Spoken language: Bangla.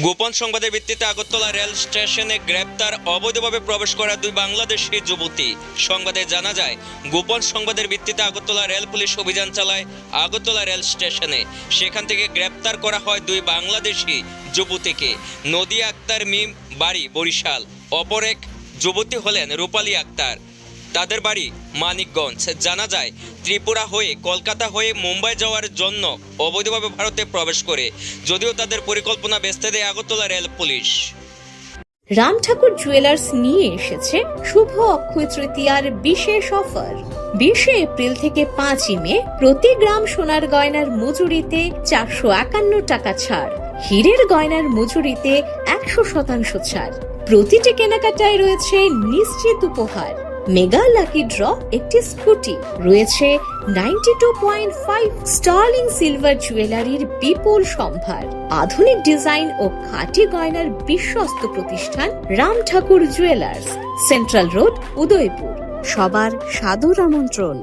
গোপন সংবাদের ভিত্তিতে আগরতলা রেল স্টেশনে গ্রেপ্তার অবৈধভাবে প্রবেশ করা দুই বাংলাদেশি যুবতী। সংবাদে জানা যায়, গোপন সংবাদের ভিত্তিতে আগরতলা রেল পুলিশ অভিযান চালায় আগরতলা রেল স্টেশনে। সেখান থেকে গ্রেপ্তার করা হয় দুই বাংলাদেশি যুবতীকে। নদিয়া আক্তার মিম বাড়ি বরিশাল। অপর এক যুবতী হলেন রূপালী আক্তার। তাদের বাড়ি মানিকগঞ্জ। জানা যায়, ত্রিপুরা হয়ে কলকাতা হয়ে মুম্বাই যাওয়ার জন্য অবৈধভাবে ভারতে প্রবেশ করে। যদিও তাদের পরিকল্পনা বেস্তে দেয় Agartala rail police. Ram Thakur jewellers নিয়ে এসেছে শুভ অক্ষয় তৃতীয়ার বিশেষ অফার। বিশে এপ্রিল থেকে পাঁচই মে প্রতি গ্রাম সোনার গয়নার মজুরিতে চারশো একান্ন টাকা ছাড়। হীরের গয়নার মজুরিতে একশো শতাংশ ছাড়। প্রতিটি কেনাকাটায় রয়েছে নিশ্চিত উপহার। মেগা লাকি ড্র একটি স্কুটি। রয়েছে ninety two point five sterling silver জুয়েলারির বিপুল সম্ভার। আধুনিক ডিজাইন ও খাঁটি গয়নার বিশ্বস্ত প্রতিষ্ঠান Ram Thakur jewellers central road Udaipur. সবার সাদর আমন্ত্রণ।